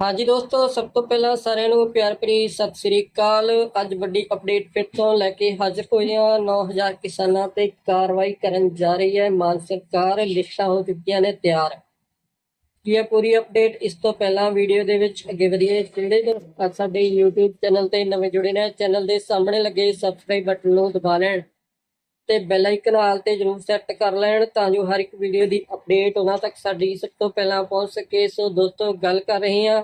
ਹਾਂਜੀ ਦੋਸਤੋ, ਸਭ ਤੋਂ ਪਹਿਲਾਂ ਸਾਰਿਆਂ ਨੂੰ ਪਿਆਰ ਭਰੀ ਸਤਿ ਸ੍ਰੀ ਅਕਾਲ। ਅੱਜ ਵੱਡੀ ਅਪਡੇਟ ਫਿਰ ਤੋਂ ਲੈ ਕੇ ਹਾਜ਼ਰ ਹੋਏ ਹਾਂ। 9000 ਕਿਸਾਨਾਂ ਤੇ ਕਾਰਵਾਈ ਕਰਨ ਜਾ ਰਹੀ ਹੈ। ਮਾਨ ਸਰਕਾਰ ਲਿਸਟਾਂ ਹੋ ਚੁੱਕੀਆਂ ਨੇ ਤਿਆਰ। ਕੀ ਹੈ ਪੂਰੀ ਅਪਡੇਟ ਇਸ ਤੋਂ ਪਹਿਲਾਂ ਵੀਡੀਓ ਦੇ ਵਿੱਚ ਅੱਗੇ ਵਧੀਏ। ਜਿਹੜੇ ਅੱਜ ਸਾਡੇ YouTube ਚੈਨਲ ਤੇ ਨਵੇਂ ਜੁੜੇ ਨੇ ਚੈਨਲ ਦੇ ਸਾਹਮਣੇ ਲੱਗੇ ਸਬਸਕ੍ਰਾਈਬ ਬਟਨ ਨੂੰ ਦਬਾ ਲੈਣ। ਤੇ ਬੈਲ ਆਈਕਨ ਹਾਲ ਤੇ ਜਰੂਰ ਸੈੱਟ ਕਰ ਲੈਣ ਤਾਂ ਜੋ ਹਰ ਇੱਕ ਵੀਡੀਓ ਦੀ ਅਪਡੇਟ ਉਹਨਾਂ ਤੱਕ ਸਾਡੀ ਸਭ ਤੋਂ ਪਹਿਲਾਂ ਪਹੁੰਚ ਸਕੇ। ਸੋ ਦੋਸਤੋ, ਗੱਲ ਕਰ ਰਹੇ ਹਾਂ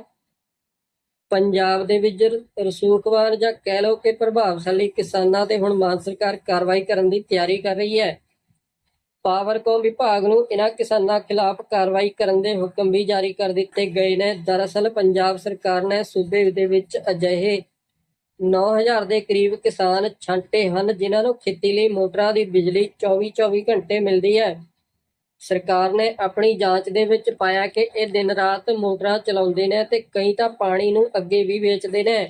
ਪੰਜਾਬ ਦੇ ਵਿੱਚ ਰਸੂਖਵਾਰ ਜਾਂ ਕਹਿ ਲਓ ਕਿ ਪ੍ਰਭਾਵਸ਼ਾਲੀ ਕਿਸਾਨਾਂ ਤੇ ਹੁਣ ਮਾਨ ਸਰਕਾਰ ਕਾਰਵਾਈ ਕਰਨ ਦੀ ਤਿਆਰੀ ਕਰ ਰਹੀ ਹੈ। ਪਾਵਰਕੌਮ ਵਿਭਾਗ ਨੂੰ ਇਹਨਾਂ ਕਿਸਾਨਾਂ ਖਿਲਾਫ ਕਾਰਵਾਈ ਕਰਨ ਦੇ ਹੁਕਮ ਵੀ ਜਾਰੀ ਕਰ ਦਿੱਤੇ ਗਏ ਨੇ। ਦਰਅਸਲ ਪੰਜਾਬ ਸਰਕਾਰ ਨੇ ਸੂਬੇ ਦੇ ਵਿੱਚ ਅਜਿਹੇ 9000 ਦੇ ਕਰੀਬ ਕਿਸਾਨ ਛਾਂਟੇ ਹਨ, ਜਿਨ੍ਹਾਂ ਨੂੰ ਖੇਤੀ ਲਈ ਮੋਟਰਾਂ ਦੀ ਬਿਜਲੀ 24-24 ਘੰਟੇ ਮਿਲਦੀ ਹੈ। ਸਰਕਾਰ ਨੇ ਆਪਣੀ ਜਾਂਚ ਦੇ ਵਿੱਚ ਪਾਇਆ ਕਿ ਇਹ ਦਿਨ ਰਾਤ ਮੋਟਰਾਂ ਚਲਾਉਂਦੇ ਨੇ ਤੇ ਕਈ ਤਾਂ ਪਾਣੀ ਨੂੰ ਅੱਗੇ ਵੀ ਵੇਚਦੇ ਨੇ,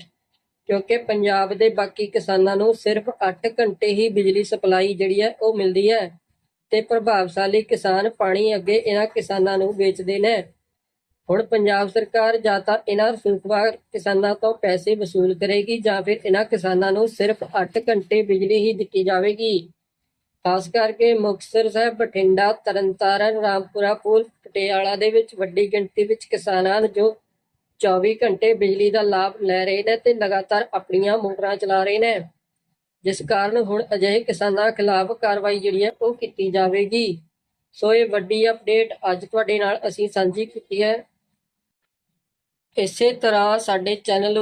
ਕਿਉਂਕਿ ਪੰਜਾਬ ਦੇ ਬਾਕੀ ਕਿਸਾਨਾਂ ਨੂੰ ਸਿਰਫ 8 ਘੰਟੇ ਹੀ ਬਿਜਲੀ ਸਪਲਾਈ ਜਿਹੜੀ ਹੈ ਉਹ ਮਿਲਦੀ ਹੈ ਤੇ ਪ੍ਰਭਾਵਸ਼ਾਲੀ ਕਿਸਾਨ ਪਾਣੀ ਅੱਗੇ ਇਹਨਾਂ ਕਿਸਾਨਾਂ ਨੂੰ ਵੇਚਦੇ ਨੇ। ਹੁਣ ਪੰਜਾਬ ਸਰਕਾਰ ਜਾਂ ਤਾਂ ਇਹਨਾਂ ਰਸੂਖਵਾਰ ਕਿਸਾਨਾਂ ਤੋਂ ਪੈਸੇ ਵਸੂਲ ਕਰੇਗੀ ਜਾਂ ਫਿਰ ਇਹਨਾਂ ਕਿਸਾਨਾਂ ਨੂੰ ਸਿਰਫ 8 ਘੰਟੇ ਬਿਜਲੀ ਹੀ ਦਿੱਤੀ ਜਾਵੇਗੀ। ਖਾਸ ਕਰਕੇ ਮੁਕਤਸਰ ਸਾਹਿਬ, ਬਠਿੰਡਾ, ਤਰਨਤਾਰਨ, ਰਾਮਪੁਰਾ, ਪੁਲ, ਪਟਿਆਲਾ ਦੇ ਵਿੱਚ ਵੱਡੀ ਗਿਣਤੀ ਵਿੱਚ ਕਿਸਾਨ ਹਨ ਜੋ 24 ਘੰਟੇ ਬਿਜਲੀ ਦਾ ਲਾਭ ਲੈ ਰਹੇ ਨੇ ਤੇ ਲਗਾਤਾਰ ਆਪਣੀਆਂ ਮੋਟਰਾਂ ਚਲਾ ਰਹੇ ਨੇ। ਜਿਸ ਕਾਰਨ ਹੁਣ ਅਜਿਹੇ ਕਿਸਾਨਾਂ ਖਿਲਾਫ ਕਾਰਵਾਈ ਜਿਹੜੀ ਹੈ ਉਹ ਕੀਤੀ ਜਾਵੇਗੀ। ਸੋ ਇਹ ਵੱਡੀ ਅਪਡੇਟ ਅੱਜ ਤੁਹਾਡੇ ਨਾਲ ਅਸੀਂ ਸਾਂਝੀ ਕੀਤੀ ਹੈ। ਇਸੇ ਤਰ੍ਹਾਂ ਸਾਡੇ ਚੈਨਲ